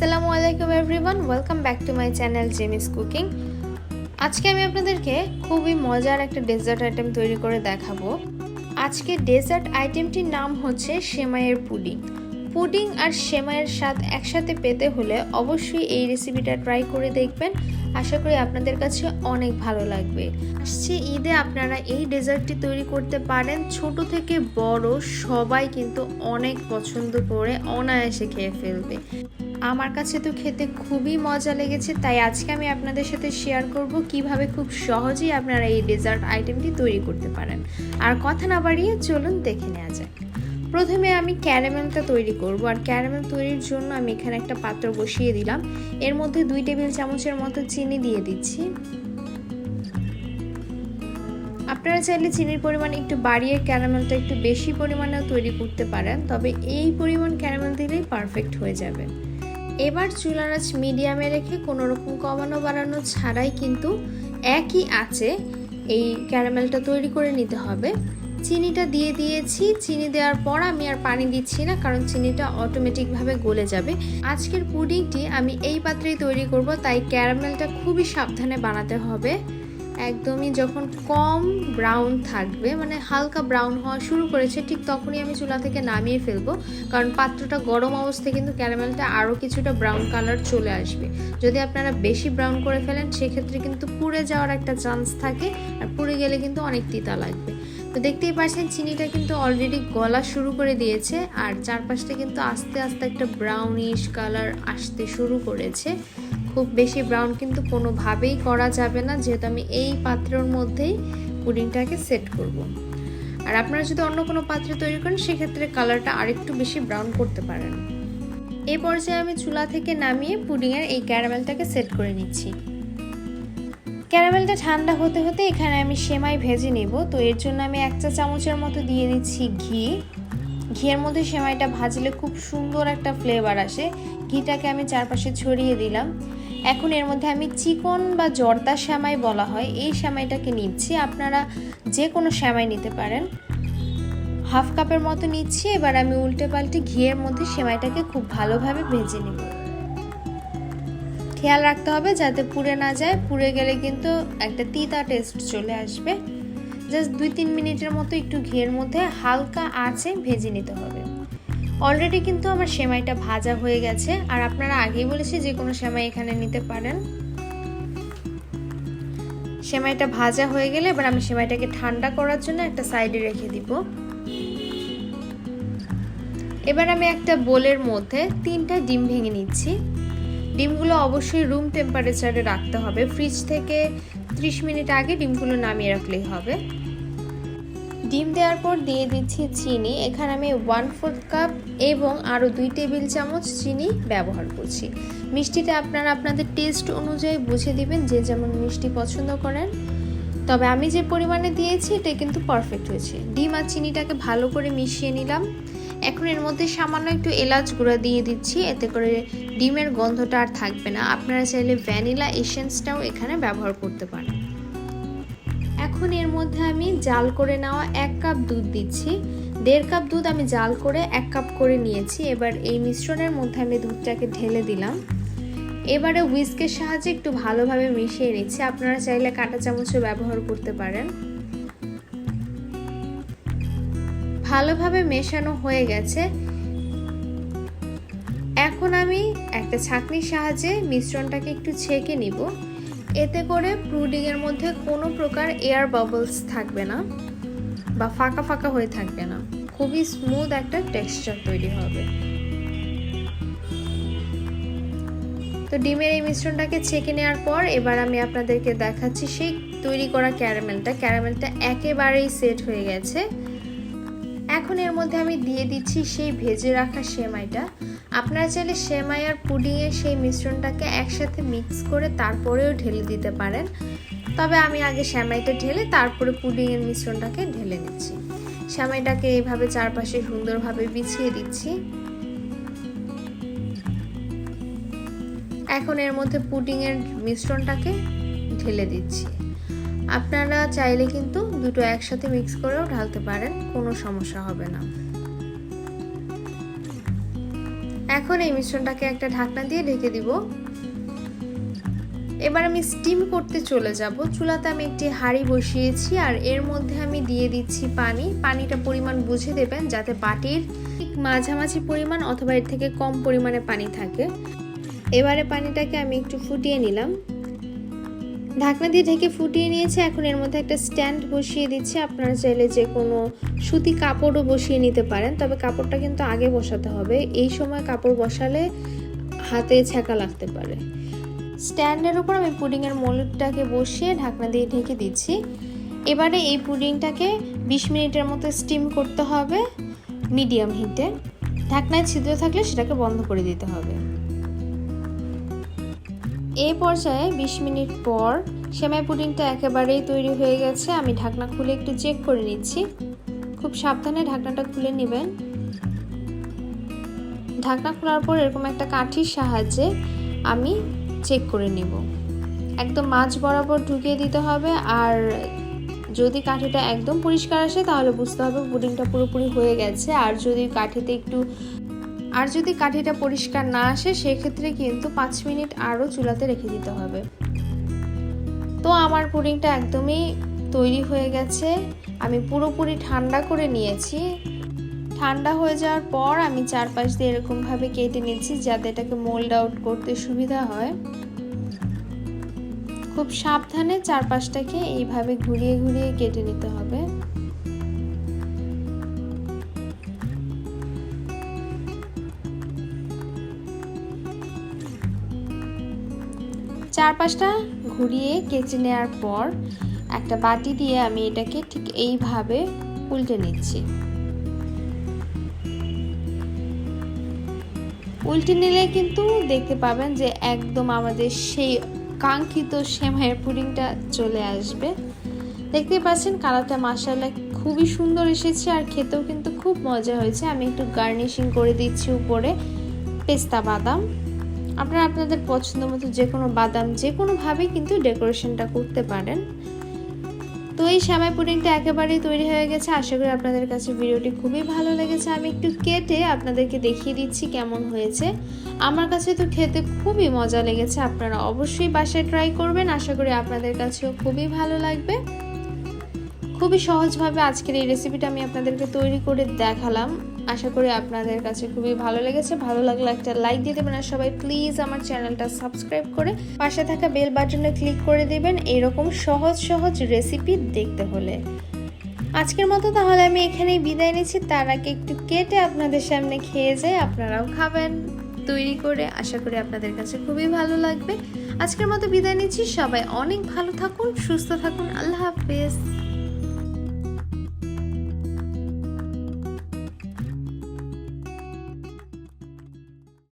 আসসালামু আলাইকুম everyone, welcome back to my channel Jemi's cooking. আজকে আমি আপনাদেরকে খুবই মজার একটা ডেজার্ট আইটেম তৈরি করে দেখাবো। আজকে ডেজার্ট আইটেমটির নাম হচ্ছে সেমাইয়ের পুডিং। পুডিং আর সেমাইয়ের স্বাদ একসাথে পেতে হলে অবশ্যই এই রেসিপিটা ট্রাই করে দেখবেন। আশা করি আপনাদের কাছে অনেক ভালো লাগবে। আসছে ঈদে আপনারা এই ডেজার্টটি তৈরি করতে পারেন। ছোট থেকে বড় সবাই কিন্তু অনেক পছন্দ করে, অনায়াসে খেয়ে ফেলবে। আমার কাছে তো খেতে খুবই মজা লেগেছে, তাই আজকে আমি আপনাদের সাথে শেয়ার করব কীভাবে খুব সহজেই আপনারা এই ডেজার্ট আইটেমটি তৈরি করতে পারেন। আর কথা না বাড়িয়ে চলুন দেখে নেওয়া যাক। প্রথমে আমি ক্যারামেলটা তৈরি করব, আর ক্যারামেল তৈরির জন্য আমি এখানে একটা পাত্র বসিয়ে দিলাম। এর মধ্যে দুই টেবিল চামচের মতো চিনি দিয়ে দিচ্ছি। আপনারা চাইলে চিনির পরিমাণ একটু বাড়িয়ে ক্যারামেলটা একটু বেশি পরিমাণেও তৈরি করতে পারেন, তবে এই পরিমাণ ক্যারামেল দিলেই পারফেক্ট হয়ে যাবে। এবার চুলার আঁচ মিডিয়ামে রেখে কোনো রকম কমানো বাড়ানো ছাড়াই কিন্তু একই আছে এই ক্যারামেলটা তৈরি করে নিতে হবে। চিনিটা দিয়ে দিয়েছি। চিনি দেওয়ার পর আমি আর পানি দিচ্ছি না, কারণ চিনিটা অটোমেটিকভাবে গলে যাবে। আজকের পুডিংটি আমি এই পাত্রেই তৈরি করব, তাই ক্যারামেলটা খুবই সাবধানে বানাতে হবে। একদমই যখন কম ব্রাউন থাকবে মানে হালকা ব্রাউন হওয়া শুরু করেছে, ঠিক তখনই আমি চুলা থেকে নামিয়ে ফেলব। কারণ পাত্রটা গরম অবস্থায় কিন্তু ক্যারামেলটা আরও কিছুটা ব্রাউন কালার চলে আসবে। যদি আপনারা বেশি ব্রাউন করে ফেলেন, সেক্ষেত্রে কিন্তু পুড়ে যাওয়ার একটা চান্স থাকে আর পুড়ে গেলে কিন্তু অনেক তিতা লাগবে। তো দেখতেই পাচ্ছেন, চিনিটা কিন্তু অলরেডি গলা শুরু করে দিয়েছে আর চারপাশটা কিন্তু আস্তে আস্তে একটা ব্রাউনিশ কালার আসতে শুরু করেছে। খুব বেশি ব্রাউন কিন্তু কোনোভাবেই করা যাবে না, যেহেতু আমি এই পাত্রের মধ্যেই পুডিংটাকে সেট করব। আর আপনারা যদি অন্য কোনো পাত্রে তৈরি করেন, সেক্ষেত্রে কালারটা আরেকটু বেশি ব্রাউন করতে পারেন। এই পর্যায়ে আমি চুলা থেকে নামিয়ে পুডিংয়ের এই ক্যারামেলটাকে সেট করে নিচ্ছি। ক্যারামেলটা ঠান্ডা হতে হতে এখানে আমি সেমাই ভেজে নেব। তো এর জন্য আমি এক চা চামচের মতো দিয়ে দিচ্ছি ঘি। ঘিয়ের মধ্যে সেমাইটা ভাজলে খুব সুন্দর একটা ফ্লেভার আসে। ঘিটাকে আমি চারপাশে ছড়িয়ে দিলাম। এখন এর মধ্যে আমি চিকন বা জর্দা শ্যামাই বলা হয়। এই শ্যামাইটাকে নিচ্ছি। আপনারা যে কোনো শ্যামাই নিতে পারেন। হাফ কাপের মতো নিচ্ছি। এবার আমি উল্টে পাল্টে ঘিয়ের মধ্যে সেমাইটাকে খুব ভালোভাবে ভেজে নেব। খেয়াল রাখতে হবে যাতে পুড়ে না যায়। পুড়ে গেলে কিন্তু একটা তিতা টেস্ট চলে আসবে। জাস্ট দুই তিন মিনিটের মতো একটু ঘিয়ের মধ্যে হালকা আঁচে ভেজে নিতে হবে। অলরেডি কিন্তু আমার সেমাইটা ভাজা হয়ে গেছে। আর আপনারা আগেই বলেছি যে কোনো সেমাই এখানে নিতে পারেন। সেমাইটা ভাজা হয়ে গেলে এবার আমি সেমাইটাকে ঠান্ডা করার জন্য একটা সাইডে রেখে দিব। এবার আমি একটা বোলের মধ্যে তিনটা ডিম ভেঙে নিচ্ছি। ডিমগুলো অবশ্যই রুম টেম্পারেচারে রাখতে হবে। ফ্রিজ থেকে 30 মিনিট আগে ডিমগুলো নামিয়ে রাখলেই হবে। ডিম দেওয়ার পর দিয়ে দিচ্ছি চিনি। এখানে আমি ওয়ান ফোর্থ কাপ এবং আরও দুই টেবিল চামচ চিনি ব্যবহার করছি। মিষ্টিটা আপনারা আপনাদের টেস্ট অনুযায়ী বুঝে দিবেন, যে যেমন মিষ্টি পছন্দ করেন। তবে আমি যে পরিমাণে দিয়েছি এটা কিন্তু পারফেক্ট হয়েছে। ডিম আর চিনিটাকে ভালো করে মিশিয়ে নিলাম। এখন এর মধ্যে সামান্য একটু এলাচ গুঁড়া দিয়ে দিচ্ছি, এতে করে ডিমের গন্ধটা আর থাকবে না। আপনারা চাইলে ভ্যানিলা এসেন্সটাও এখানে ব্যবহার করতে পারেন। এখন এর মধ্যে আমি জাল করে নেওয়া এক কাপ দুধ দিচ্ছি। দেড় কাপ দুধ আমি জাল করে এক কাপ করে নিয়েছি। এবার এই মিশ্রণের মধ্যে আমি দুধটাকে ঢেলে দিলাম। এবারে হুইস্কের সাহায্যে একটু ভালোভাবে মিশিয়ে নিচ্ছি। আপনারা চাইলে কাঁটা চামচও ব্যবহার করতে পারেন। ভালোভাবে মেশানো হয়ে গেছে। এখন আমি একটা ছাঁকনির সাহায্যে মিশ্রণটাকে একটু ছেঁকে নিব। এতে করে পুডিংয়ের মধ্যে কোনো প্রকার এয়ার বাবলস থাকবে না বা ফাঁকা ফাঁকা হয়ে থাকবে না। খুবই স্মুথ একটা টেক্সচার তৈরি হবে। তো ডিমের এই মিশ্রণটাকে ছেঁকে নেওয়ার পর এবার আমি আপনাদেরকে দেখাচ্ছি সেই তৈরি করা ক্যারামেলটা। ক্যারামেলটা একেবারেই সেট হয়ে গেছে। এখন এর মধ্যে আমি দিয়ে দিচ্ছি সেই ভেজে রাখা সেমাইটা। আপনারা চাইলে সেমাই আর পুডিংয়ের সেই মিশ্রণটাকে একসাথে মিক্স করে তারপরেও ঢেলে দিতে পারেন। তবে আমি আগে সেমাইটা ঢেলে তারপরে পুডিংয়ের মিশ্রণটাকে ঢেলে নিচ্ছি। সেমাইটাকে এইভাবে চারপাশে সুন্দরভাবে বিছিয়ে দিচ্ছি। এখন এর মধ্যে পুডিংয়ের মিশ্রণটাকে ঢেলে দিচ্ছি। আপনারা চাইলে কিন্তু দুটো একসাথে মিক্স করেও ঢালতে পারেন, কোনো সমস্যা হবে না। এখন এই মিশ্রণটাকে একটা ঢাকনা দিয়ে ঢেকে দিব। এবার আমি স্টিম করতে চলে যাব। চুলাতে আমি একটি হাঁড়ি বসিয়েছি আর এর মধ্যে আমি দিয়ে দিচ্ছি পানি। পানিটা পরিমাণ বুঝে দেবেন যাতে বাটির ঠিক মাঝামাঝি পরিমাণ অথবা এর থেকে কম পরিমাণে পানি থাকে। এবারে পানিটাকে আমি একটু ফুটিয়ে নিলাম। ঢাকনা দিয়ে ঢেকে ফুটিয়ে নিয়েছি। এখন এর মধ্যে একটা স্ট্যান্ড বসিয়ে দিচ্ছি। আপনারা চাইলে যে কোনো সুতি কাপড়ও বসিয়ে নিতে পারেন। তবে কাপড়টা কিন্তু আগে বসাতে হবে। এই সময় কাপড় বসালে হাতে ছ্যাঁকা লাগতে পারে। স্ট্যান্ডের উপর আমি পুডিংয়ের মোল্ডটাকে বসিয়ে ঢাকনা দিয়ে ঢেকে দিচ্ছি। এবারে এই পুডিংটাকে বিশ মিনিটের মতো স্টিম করতে হবে মিডিয়াম হিটে। ঢাকনায় ছিদ্র থাকলে সেটাকে বন্ধ করে দিতে হবে। এই পর্যায়ে বিশ মিনিট পর সেমাই পুডিংটা একেবারেই তৈরি হয়ে গেছে। আমি ঢাকনা খুলে একটু চেক করে নিচ্ছি। খুব সাবধানে ঢাকনাটা খুলে নেবেন। ঢাকনা খোলার পর এরকম একটা কাঠির সাহায্যে আমি চেক করে নিব। একদম মাছ বরাবর ঢুকিয়ে দিতে হবে আর যদি কাঠিটা একদম পরিষ্কার আসে তাহলে বুঝতে হবে পুডিংটা পুরোপুরি হয়ে গেছে। আর যদি কাঠিতে একটু আর যদি কাঠিটা পরিষ্কার না আসে, সেক্ষেত্রে কিন্তু পাঁচ মিনিট আরও চুলাতে রেখে দিতে হবে। তো আমার পুডিংটা একদমই তৈরি হয়ে গেছে। আমি পুরোপুরি ঠান্ডা করে নিয়েছি। ঠান্ডা হয়ে যাওয়ার পর আমি চারপাশ দিয়ে এরকমভাবে কেটে নিয়েছি, যাতে এটাকে মোল্ড আউট করতে সুবিধা হয়। খুব সাবধানে চারপাশটাকে এইভাবে ঘুরিয়ে ঘুরিয়ে কেটে নিতে হবে। চারপাশটা ঘুরিয়ে কেচে নেওয়ার পর একটা বাটি দিয়ে আমি এটাকে ঠিক এইভাবে উল্টে নিচ্ছি। উল্টে নিলে কিন্তু দেখতে পাবেন যে একদম আমাদের সেই কাঙ্ক্ষিত সেমাইয়ের পুডিংটা চলে আসবে। দেখতে পাচ্ছেন কালারটা মাসাল্লাহ খুবই সুন্দর এসেছে আর খেতেও কিন্তু খুব মজা হয়েছে। আমি একটু গার্নিশিং করে দিচ্ছি উপরে পেস্তা বাদাম। আপনারা আপনাদের পছন্দ মতো যে কোনো বাদাম, যে কোনোভাবে কিন্তু ডেকোরেশনটা করতে পারেন। তো এই শ্যামাই পুডিংটা একেবারেই তৈরি হয়ে গেছে। আশা করি আপনাদের কাছে ভিডিওটি খুবই ভালো লেগেছে। আমি একটু কেটে আপনাদেরকে দেখিয়ে দিচ্ছি কেমন হয়েছে। আমার কাছে তো খেতে খুবই মজা লেগেছে। আপনারা অবশ্যই বাসায় ট্রাই করবেন। আশা করি আপনাদের কাছেও খুবই ভালো লাগবে। খুবই সহজভাবে আজকের এই রেসিপিটা আমি আপনাদেরকে তৈরি করে দেখালাম। আশা করি আপনাদের কাছে খুবই ভালো লেগেছে। ভালো লাগলে একটা লাইক দিয়ে দেবেন আর সবাই প্লিজ আমার চ্যানেলটা সাবস্ক্রাইব করে পাশে থাকা বেল বাটনে ক্লিক করে দিবেন এরকম সহজ সহজ রেসিপি দেখতে হলে। আজকের মতো তাহলে আমি এখানেই বিদায় নিচ্ছি। তার আগে একটু কেটে আপনাদের সামনে খেয়ে যাই আপনারাও খাবেন। তৈরি করে আশা করি আপনাদের কাছে খুবই ভালো লাগবে। আজকের মতো বিদায় নিচ্ছি। সবাই অনেক ভালো থাকুন, সুস্থ থাকুন। আল্লাহ হাফেজ।